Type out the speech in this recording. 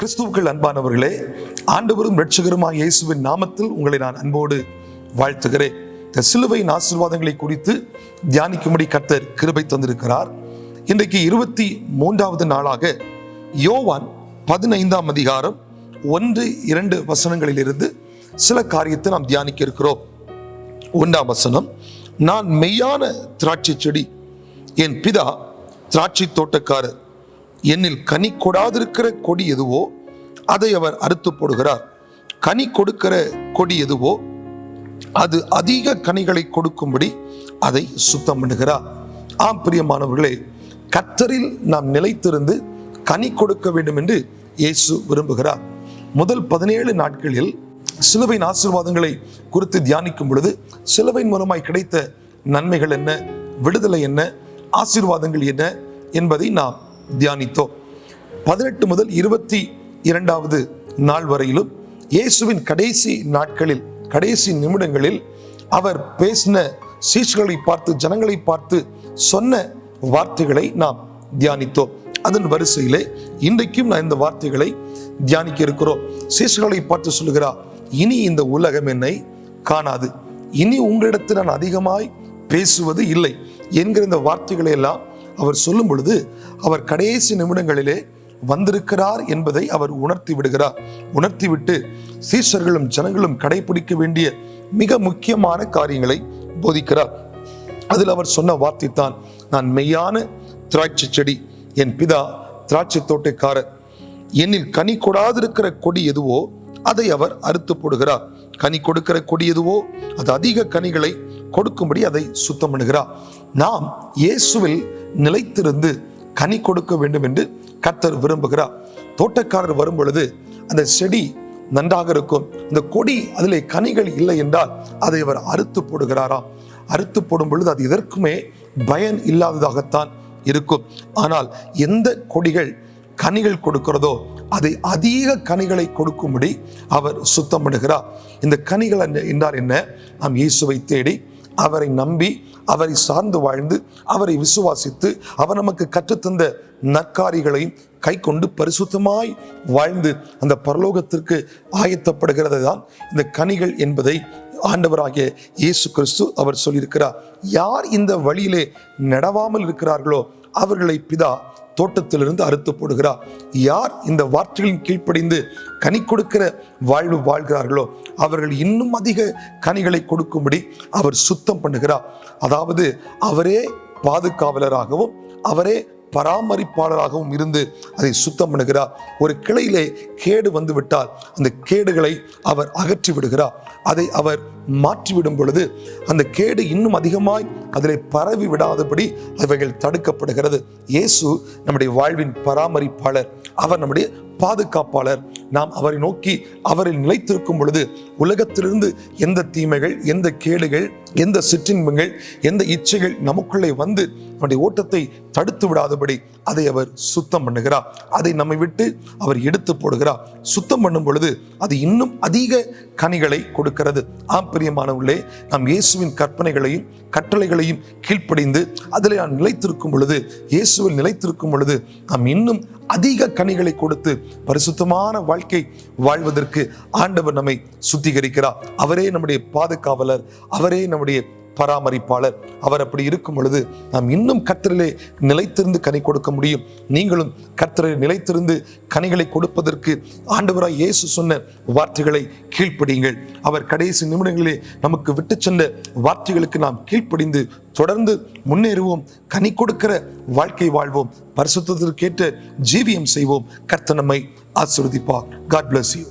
கிறிஸ்துவுக்கள் அன்பானவர்களே ஆண்டவரும் ரட்சகருமாக இயேசுவின் நாமத்தில் உங்களை நான் அன்போடு வாழ்த்துகிறேன். இந்த சிலுவையின் ஆசீர்வாதங்களை குறித்து தியானிக்கும்படி கர்த்தர் கிருபை தந்திருக்கிறார். இன்றைக்கு இருபத்தி மூன்றாவது நாளாக யோவான் பதினைந்தாம் அதிகாரம் ஒன்று இரண்டு வசனங்களிலிருந்து சில காரியத்தை நாம் தியானிக்க இருக்கிறோம். ஒன்றாம் வசனம் நான் மெய்யான திராட்சை செடி என் பிதா திராட்சை தோட்டக்காரர். என்னில் கனி கொடாதிருக்கிற கொடி எதுவோ அதை அவர் அறுத்து போடுகிறார். கனி கொடுக்கிற கொடி எதுவோ அது அதிக கனிகளை கொடுக்கும்படி அதை சுத்தம் பண்ணுகிறார் ஆம் பிரியமானவர்களே கத்தரில் நாம் நிலைத்திருந்து கனி கொடுக்க வேண்டும் என்று இயேசு விரும்புகிறார். முதல் பதினேழு நாட்களில் சிலுவையின் ஆசீர்வாதங்களை குறித்து தியானிக்கும் பொழுது சிலுவையின் மூலமாய் கிடைத்த நன்மைகள் என்ன விடுதலை என்ன ஆசீர்வாதங்கள் என்ன என்பதை நாம் தியானித்தோம். பதினெட்டு முதல் இருபத்தி இரண்டாவது நாள் வரையிலும் இயேசுவின் கடைசி நாட்களில் கடைசி நிமிடங்களில் அவர் பேசின சீஷ்களை பார்த்து ஜனங்களை பார்த்து சொன்ன வார்த்தைகளை நாம் தியானித்தோம். அதன் வரிசையிலே இன்றைக்கும் நான் இந்த வார்த்தைகளை தியானிக்க இருக்கிறோம். சீஷ்களை பார்த்து சொல்லுகிறார் இனி இந்த உலகம் என்னை காணாது. இனி உங்களிடத்தில் நான் அதிகமாய் பேசுவது இல்லை என்கிற இந்த வார்த்தைகளை எல்லாம் அவர் சொல்லும் பொழுது அவர் கடைசி நிமிடங்களிலே வந்திருக்கிறார் என்பதை அவர் உணர்த்தி விடுகிறார். உணர்த்திவிட்டு சீஷர்களும் ஜனங்களும் கடைபிடிக்க வேண்டிய மிக முக்கியமான காரியங்களை போதிக்கிறார். அதில் அவர் சொன்ன வார்த்தை தான் நான் மெய்யான திராட்சை செடி என் பிதா திராட்சை தோட்டக்காரர். என்னில் கனி கொடாதிருக்கிற கொடி எதுவோ அதை அவர் அறுத்து போடுகிறார். கனி கொடுக்கிற கொடி எதுவோ அது அதிக கனிகளை கொடுக்கும்படி அதை சுத்தம் பண்ணுகிறார். நாம் இயேசுவில் நிலைத்திருந்து கனி கொடுக்க வேண்டும் என்று கர்த்தர் விரும்புகிறார். தோட்டக்காரர் வரும் பொழுது அந்த செடி நன்றாக இருக்கும். இந்த கொடி அதிலே கனிகள் இல்லை என்றால் அதை அவர் அறுத்து போடுகிறாராம் அறுத்து போடும் பொழுது அது எதற்குமே பயன் இல்லாததாகத்தான் இருக்கும். ஆனால் எந்த கொடிகள் கனிகள் கொடுக்கிறதோ அதை அதிக கனிகளை கொடுக்கும்படி அவர் சுத்தம் பண்ணுகிறார் இந்த கனிகள் என்ன- என்றால் என்ன? நாம் இயேசுவை தேடி அவரை நம்பி அவரை சார்ந்து வாழ்ந்து அவரை விசுவாசித்து அவர் நமக்கு கற்றுத்தந்த நற்காரிகளையும் கை கொண்டு பரிசுத்தமாய் வாழ்ந்து அந்த பரலோகத்திற்கு ஆயத்தப்படுகிறது தான் இந்த கனிகள் என்பதை ஆண்டவராகிய இயேசு கிறிஸ்து அவர் சொல்லியிருக்கிறார். யார் இந்த வழியிலே நடவாமல் இருக்கிறார்களோ அவர்களை பிதா தோட்டத்திலிருந்து அறுத்து போடுகிறார். யார் இந்த வார்த்தைகளின் கீழ்ப்படிந்து கனி கொடுக்கிற வாழ்வு வாழ்கிறார்களோ அவர்கள் இன்னும் அதிக கனிகளை கொடுக்கும்படி அவர் சுத்தம் பண்ணுகிறார். அதாவது அவரே பாதுகாவலராகவும் அவரே பராமரிப்பாளராகவும் இருந்து அதை சுத்தம் பண்ணுகிறார் ஒரு கிளையிலே கேடு வந்து விட்டால் அந்த கேடுகளை அவர் அகற்றி விடுகிறார். அதை அவர் மாற்றிவிடும் பொழுது அந்த கேடு இன்னும் அதிகமாய் அதிலே பரவி விடாதபடி அவைகள் தடுக்கப்படுகிறது. இயேசு நம்முடைய வாழ்வின் பராமரிப்பாளர். அவர் நம்முடைய பாதுகாப்பாளர். நாம் அவரை நோக்கி அவரில் நிலைத்திருக்கும் பொழுது உலகத்திலிருந்து எந்த தீமைகள் எந்த கேடுகள் எந்த சிற்றின்பங்கள் எந்த இச்சைகள் நமக்குள்ளே வந்து நம்முடைய ஓட்டத்தை தடுத்து விடாதபடி அதை அவர் சுத்தம் பண்ணுகிறார். அதை நம்மை விட்டு அவர் எடுத்து போடுகிறார். சுத்தம் பண்ணும் பொழுது அது இன்னும் அதிக கனிகளை கொடுக்கிறது. ஆம் பிரியமானவர்களே நாம் இயேசுவின் கற்பனைகளையும் கட்டளைகளையும் கீழ்ப்படிந்து அதில் நாம் நிலைத்திருக்கும் பொழுது இயேசுவில் நிலைத்திருக்கும் பொழுது நாம் இன்னும் அதிக கனிகளை கொடுத்து பரிசுத்தமான வாழ்க்கை வாழ்வதற்கு ஆண்டவர் நம்மை சுத்திகரிக்கிறார். அவரே நம்முடைய பாதுகாவலர். அவரே நம்முடைய பராமரிப்பாளர். அவர் அப்படி இருக்கும் பொழுது நாம் இன்னும் கர்த்தரிலே நிலைத்திருந்து கனி கொடுக்க முடியும். நீங்களும் கர்த்தரில் நிலைத்திருந்து கனிகளை கொடுப்பதற்கு ஆண்டவராய் இயேசு சொன்ன வார்த்தைகளை கீழ்ப்படியுங்கள். அவர் கடைசி நிமிடங்களிலே நமக்கு விட்டு சென்ற வார்த்தைகளுக்கு நாம் கீழ்ப்படிந்து தொடர்ந்து முன்னேறுவோம். கனி கொடுக்கிற வாழ்க்கை வாழ்வோம். பரிசுத்திற்கேற்ற ஜீவியம் செய்வோம். கர்த்தர் நம்மை ஆசீர்வதிப்பார். God bless you